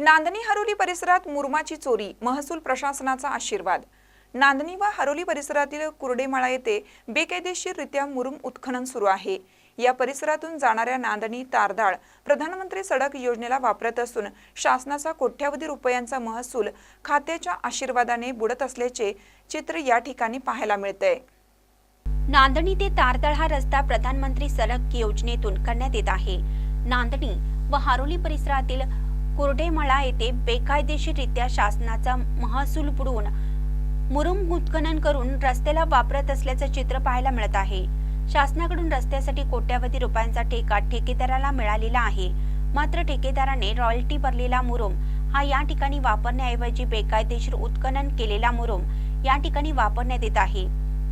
नांदणी हरोली परिसरात मुरमाची चोरी महसूल प्रशासनाचा आशीर्वाद. नांदणी व हरोली परिसरातील कुर्डेमाळा येथे बेकायदेशीररित्या मुरुम उत्खनन सुरू आहे. या परिसरातून जाणाऱ्या नांदणी तारदाळ प्रधानमंत्री सडक योजनेला वापरत असून शासनाचा कोट्यावधी रुपयांचा महसूल खात्याच्या आशीर्वादाने बुडत असल्याचे चित्र या ठिकाणी पाहायला मिळतंय. नांदणी ते तारदाळ हा रस्ता प्रधानमंत्री सडक योजनेतून करण्यात येत आहे. नांदणी व हारोली परिसरातील कुर्डेमळा येथे बेकायदेशीररित्या शासनाचा महसूल बुडवून मुरुम उत्खनन करून रस्त्याला वापरत असल्याचं चित्र पाहायला मिळत आहे. शासनाकडून रस्त्यासाठी कोट्यावधी रुपयांचा ठेका ठेकेदाराला मिळालेला आहे. मात्र ठेकेदाराने रॉयल्टी भरलेला मुरुम हा या ठिकाणी वापरण्याऐवजी बेकायदेशीर उत्खनन केलेला मुरुम या ठिकाणी वापरण्यात येत आहे.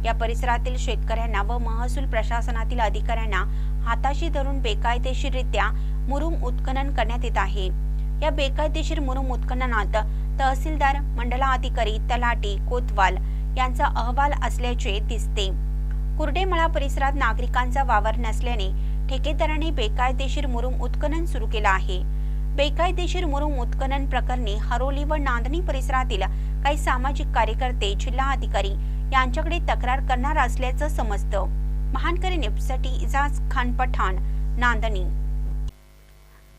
या परिसरातील शेतकऱ्यांना व महसूल प्रशासनातील अधिकाऱ्यांना हाताशी धरून बेकायदेशीररित्या मुरुम उत्खनन करण्यात येत आहे. या बेकायदेशीर मुरुम उत्खननात तहसीलदार मंडलाधिकारी तलाटी कोतवाल यांचा अहवाल असल्याचे दिसते. कुर्डेमळा परिसरात नागरिकांचा वावर नसल्याने ठेकेदाराने बेकायदेशीर मुरुम उत्खनन सुरू केलं आहे. बेकायदेशीर मुरुम उत्खनन प्रकरणी हरोली व नांदणी परिसरातील काही सामाजिक कार्यकर्ते जिल्हा अधिकारी यांच्याकडे तक्रार करणार असल्याचं समजतं. महानकरी नेपसाठी इजाज खान पठाण नांदणी.